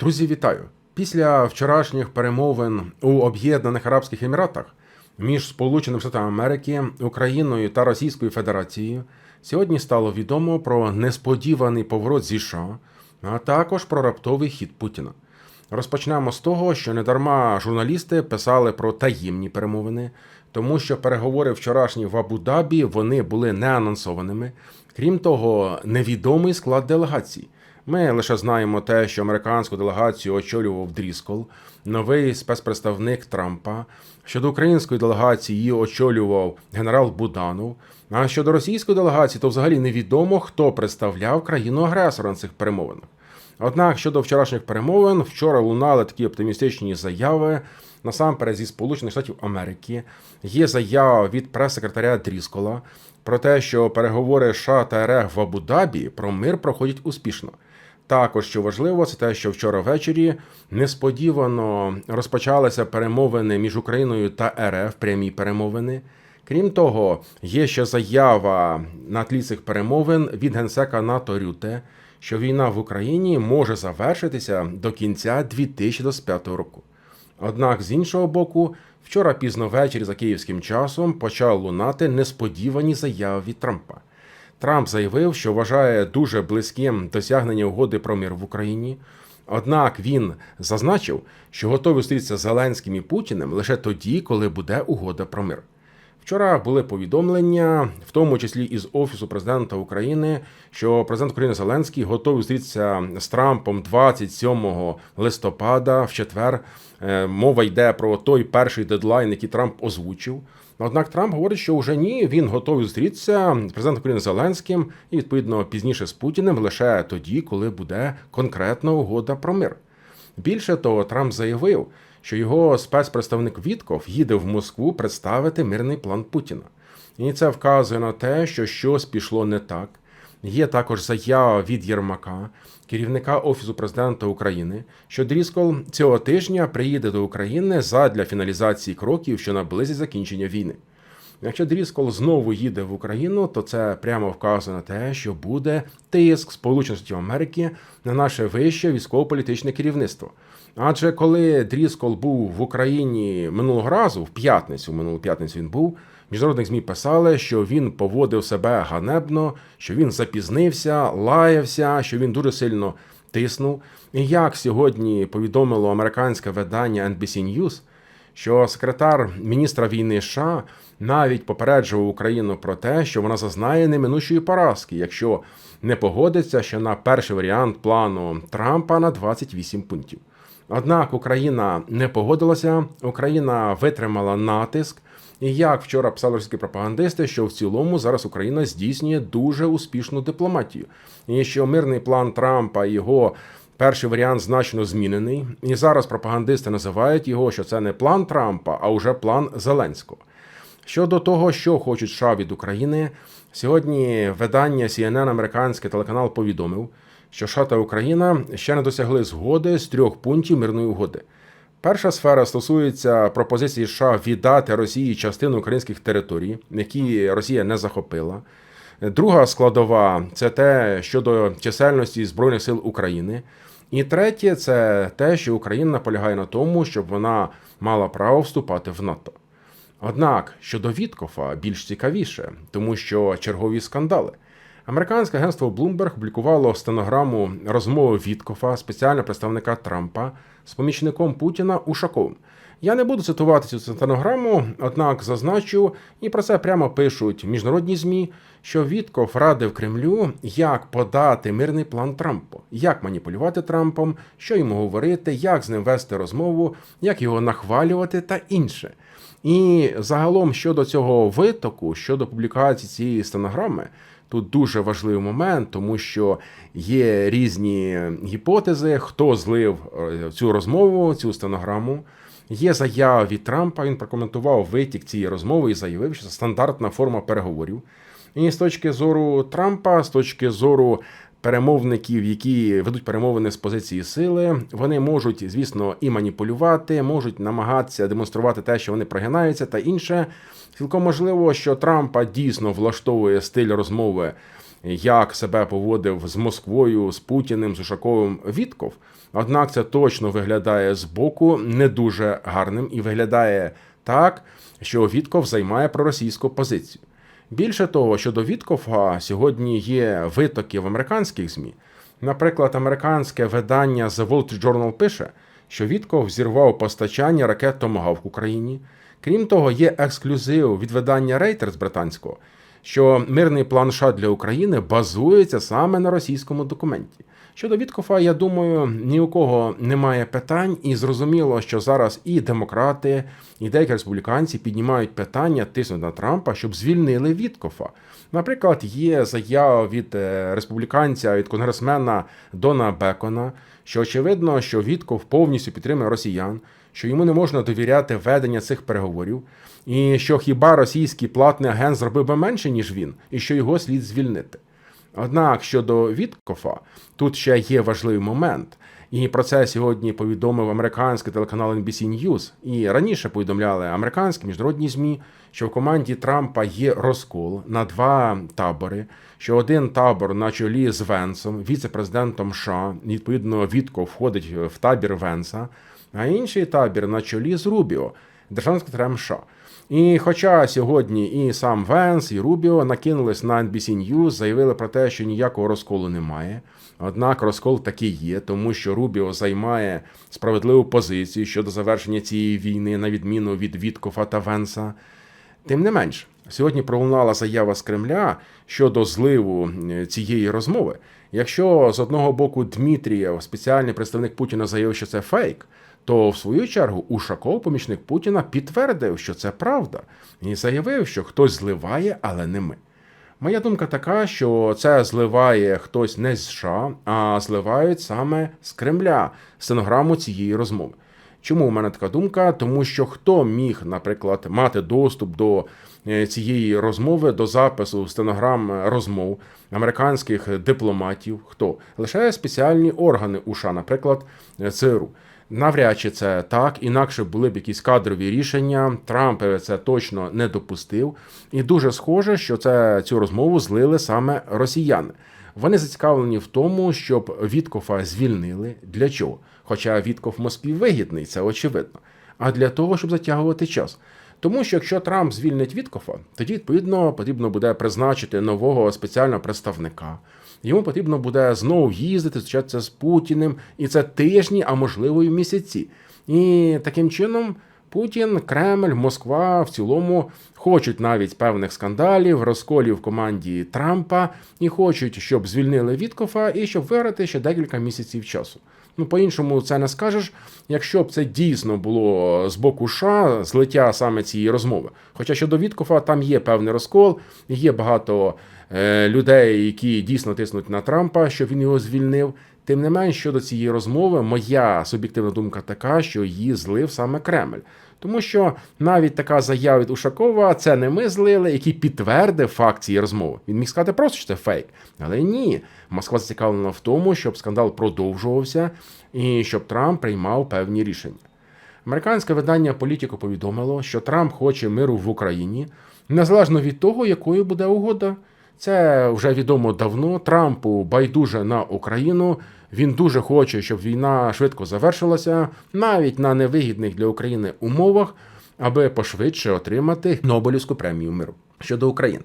Друзі, вітаю! Після вчорашніх перемовин у Об'єднаних Арабських Еміратах між Сполученими Штатами Америки, Україною та Російською Федерацією сьогодні стало відомо про несподіваний поворот зі США, а також про раптовий хід Путіна. Розпочнемо з того, що недарма журналісти писали про таємні перемовини, тому що переговори вчорашні в Абу-Дабі вони були не анонсованими. Крім того, невідомий склад делегацій. Ми лише знаємо те, що американську делегацію очолював Дріскол, новий спецпредставник Трампа. Щодо української делегації її очолював генерал Буданов. А щодо російської делегації, то взагалі невідомо, хто представляв країну агресора на цих перемовинах. Однак щодо вчорашніх перемовин, вчора лунали такі оптимістичні заяви. Насамперед зі Сполучених Штатів Америки є заява від прес-секретаря Дріскола про те, що переговори США та РФ в Абу-Дабі про мир проходять успішно. Також що важливо, це те, що вчора ввечері несподівано розпочалися перемовини між Україною та РФ, прямі перемовини. Крім того, є ще заява на тлі цих перемовин від генсека НАТО Рюте, що війна в Україні може завершитися до кінця 2025 року. Однак, з іншого боку, вчора пізно ввечері за київським часом почав лунати несподівані заяви від Трампа. Трамп заявив, що вважає дуже близьким досягнення угоди про мир в Україні. Однак він зазначив, що готовий зустрітися з Зеленським і Путіним лише тоді, коли буде угода про мир. Вчора були повідомлення, в тому числі із Офісу президента України, що президент України Зеленський готовий зустрітися з Трампом 27 листопада в четвер. Е, Мова йде про той перший дедлайн, який Трамп озвучив. Однак Трамп говорить, що вже ні, він готовий зустрітися з президентом України Зеленським і відповідно пізніше з Путіним лише тоді, коли буде конкретна угода про мир. Більше того, Трамп заявив, що його спецпредставник Вітков їде в Москву представити мирний план Путіна. І це вказує на те, що щось пішло не так. Є також заява від Єрмака, керівника Офісу президента України, що Дріскол цього тижня приїде до України задля фіналізації кроків, що наблизять закінчення війни. Якщо Дріскол знову їде в Україну, то це прямо вказує на те, що буде тиск Сполучених Штатів Америки на наше вище військово-політичне керівництво. Адже коли Дріскол був в Україні минулого разу, в п'ятницю, минулу п'ятницю він був, міжнародних ЗМІ писали, що він поводив себе ганебно, що він запізнився, лаявся, що він дуже сильно тиснув. І як сьогодні повідомило американське видання NBC News, що секретар міністра війни США навіть попереджував Україну про те, що вона зазнає неминучої поразки, якщо не погодиться ще на перший варіант плану Трампа на 28 пунктів. Однак Україна не погодилася, Україна витримала натиск. І як вчора писали російські пропагандисти, що в цілому зараз Україна здійснює дуже успішну дипломатію, і що мирний план Трампа його перший варіант значно змінений. І зараз пропагандисти називають його, що це не план Трампа, а вже план Зеленського. Щодо того, що хочуть США від України, сьогодні видання CNN американський телеканал повідомив, що США та Україна ще не досягли згоди з трьох пунктів мирної угоди. Перша сфера стосується пропозиції США віддати Росії частину українських територій, які Росія не захопила. Друга складова це те щодо чисельності Збройних сил України. І третє це те, що Україна наполягає на тому, щоб вона мала право вступати в НАТО. Однак щодо Віткофа більш цікавіше, тому що чергові скандали. Американське агентство Bloomberg публікувало стенограму розмови Віткофа, спеціального представника Трампа з помічником Путіна Ушаковим. Я не буду цитувати цю стенограму, однак зазначу, і про це прямо пишуть міжнародні змі, що Вітков радив Кремлю, як подати мирний план Трампу, як маніпулювати Трампом, що йому говорити, як з ним вести розмову, як його нахвалювати та інше. І загалом щодо цього витоку, щодо публікації цієї стенограми. Тут дуже важливий момент, тому що є різні гіпотези, хто злив е, цю розмову, цю стенограму. Є заява від Трампа. Він прокоментував витік цієї розмови і заявив, що це стандартна форма переговорів. І з точки зору Трампа, з точки зору перемовників, які ведуть перемовини з позиції сили, вони можуть, звісно, і маніпулювати, можуть намагатися демонструвати те, що вони прогинаються, та інше. Цілком можливо, що Трампа дійсно влаштовує стиль розмови як себе поводив з Москвою, з Путіним, з Ушаковим Вітков. Однак це точно виглядає з боку не дуже гарним і виглядає так, що Вітков займає проросійську позицію. Більше того, щодо Віткофа сьогодні є витоки в американських ЗМІ. Наприклад, американське видання The Wall Street Journal пише, що Вітков зірвав постачання ракет Томагавк Україні. Крім того, є ексклюзив від видання Reuters британського, що мирний план США для України базується саме на російському документі. Щодо Віткофа, я думаю, ні у кого немає питань, і зрозуміло, що зараз і демократи, і деякі республіканці піднімають питання тиснуть на Трампа, щоб звільнили Віткофа. Наприклад, є заява від е, республіканця, від конгресмена Дона Бекона, що очевидно, що Вітков повністю підтримує росіян, що йому не можна довіряти ведення цих переговорів, і що хіба російський платний агент зробив би менше, ніж він, і що його слід звільнити. Однак щодо Віткофа, тут ще є важливий момент. І про це сьогодні повідомив американський телеканал NBC News. І раніше повідомляли американські міжнародні змі, що в команді Трампа є розкол на два табори. Що один табор на чолі з Венсом, віце-президентом США, відповідно, Вітко входить в табір Венса, а інший табір на чолі з Рубіо, державним секретарем США. І хоча сьогодні і сам Венс, і Рубіо накинулись на NBC News, заявили про те, що ніякого розколу немає. Однак розкол таки є, тому що Рубіо займає справедливу позицію щодо завершення цієї війни, на відміну від Віткофа та Венса. Тим не менш, сьогодні пролунала заява з Кремля щодо зливу е, цієї розмови. Якщо з одного боку Дмитрієв, спеціальний представник Путіна, заявив, що це фейк, то в свою чергу Ушаков, помічник Путіна, підтвердив, що це правда, і заявив, що хтось зливає, але не ми. Моя думка така, що це зливає хтось не з США, а зливають саме з Кремля стенограму цієї розмови. Чому у мене така думка? Тому що хто міг, наприклад, мати доступ до е, цієї розмови, до запису стенограм розмов американських дипломатів? Хто лише спеціальні органи УША, наприклад, ЦРУ. Навряд чи це так, інакше були б якісь кадрові рішення. Трамп це точно не допустив, і дуже схоже, що це цю розмову злили саме росіяни. Вони зацікавлені в тому, щоб Віткофа звільнили. Для чого? Хоча Вітков Москві вигідний, це очевидно. А для того, щоб затягувати час. Тому що якщо Трамп звільнить Віткофа, тоді відповідно потрібно буде призначити нового спеціального представника. Йому потрібно буде знову їздити, зустрічатися з Путіним, і це тижні, а можливо і місяці. І таким чином Путін, Кремль, Москва в цілому хочуть навіть певних скандалів, розколів в команді Трампа і хочуть, щоб звільнили Віткофа і щоб виграти ще декілька місяців часу. Ну, по-іншому це не скажеш, якщо б це дійсно було з боку США, злиття саме цієї розмови. Хоча щодо Віткофа, там є певний розкол, є багато е, людей, які дійсно тиснуть на Трампа, щоб він його звільнив. Тим не менш, щодо цієї розмови, моя суб'єктивна думка така, що її злив саме Кремль. Тому що навіть така заява від Ушакова, це не ми злили, який підтвердив факт цієї розмови. Він міг сказати просто, що це фейк. Але ні, Москва зацікавлена в тому, щоб скандал продовжувався і щоб Трамп приймав певні рішення. Американське видання Політіко повідомило, що Трамп хоче миру в Україні незалежно від того, якою буде угода. Це вже відомо давно. Трампу байдуже на Україну. Він дуже хоче, щоб війна швидко завершилася, навіть на невигідних для України умовах, аби пошвидше отримати Нобелівську премію миру щодо України.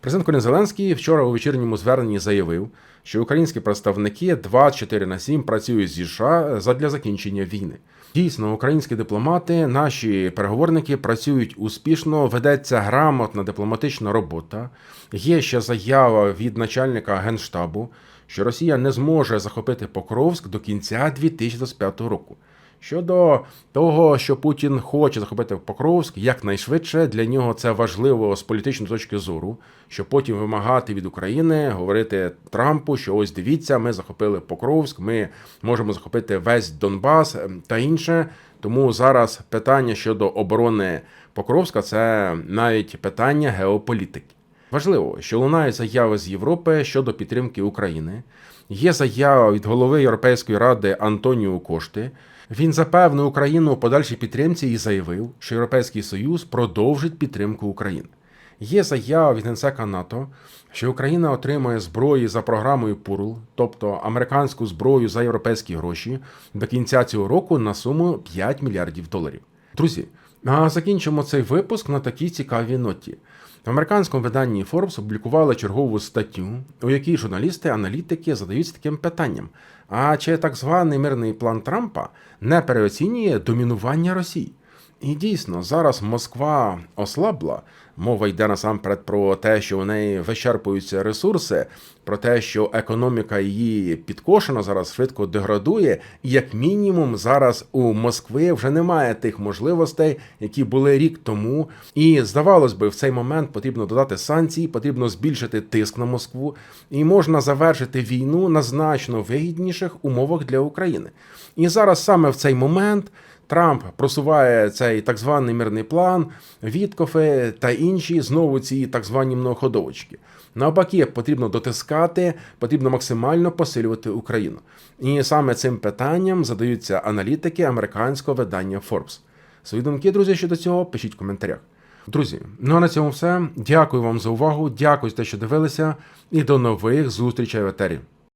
Президент Колін Зеленський вчора у вечірньому зверненні заявив, що українські представники 24 на 7 працюють зі США задля закінчення війни. Дійсно, українські дипломати, наші переговорники працюють успішно, ведеться грамотна дипломатична робота. Є ще заява від начальника генштабу, що Росія не зможе захопити Покровськ до кінця 2025 року. Щодо того, що Путін хоче захопити Покровськ якнайшвидше, для нього це важливо з політичної точки зору, щоб потім вимагати від України говорити Трампу, що ось дивіться, ми захопили Покровськ, ми можемо захопити весь Донбас та інше. Тому зараз питання щодо оборони Покровська це навіть питання геополітики. Важливо, що лунають заяви з Європи щодо підтримки України. Є заява від голови Європейської ради Антоніо Кошти. Він запевнив Україну у подальшій підтримці і заявив, що Європейський Союз продовжить підтримку України. Є заява від генсека НАТО, що Україна отримає зброї за програмою ПУРЛ, тобто американську зброю за європейські гроші, до кінця цього року на суму 5 мільярдів доларів. Друзі, а закінчимо цей випуск на такій цікавій ноті. В американському виданні Forbes опублікували чергову статтю, у якій журналісти-аналітики задаються таким питанням: а чи так званий мирний план Трампа не переоцінює домінування Росії? І дійсно, зараз Москва ослабла. Мова йде насамперед про те, що у неї вичерпуються ресурси, про те, що економіка її підкошена зараз швидко деградує, і як мінімум зараз у Москви вже немає тих можливостей, які були рік тому. І здавалось би, в цей момент потрібно додати санкції, потрібно збільшити тиск на Москву, і можна завершити війну на значно вигідніших умовах для України. І зараз саме в цей момент. Трамп просуває цей так званий мирний план, Віткофи та інші знову ці так звані многоходовочки. Навпаки, потрібно дотискати, потрібно максимально посилювати Україну. І саме цим питанням задаються аналітики американського видання Forbes. Свої думки, друзі, щодо цього пишіть в коментарях. Друзі, ну а на цьому все. Дякую вам за увагу, дякую за те, що дивилися, і до нових зустрічей в етері.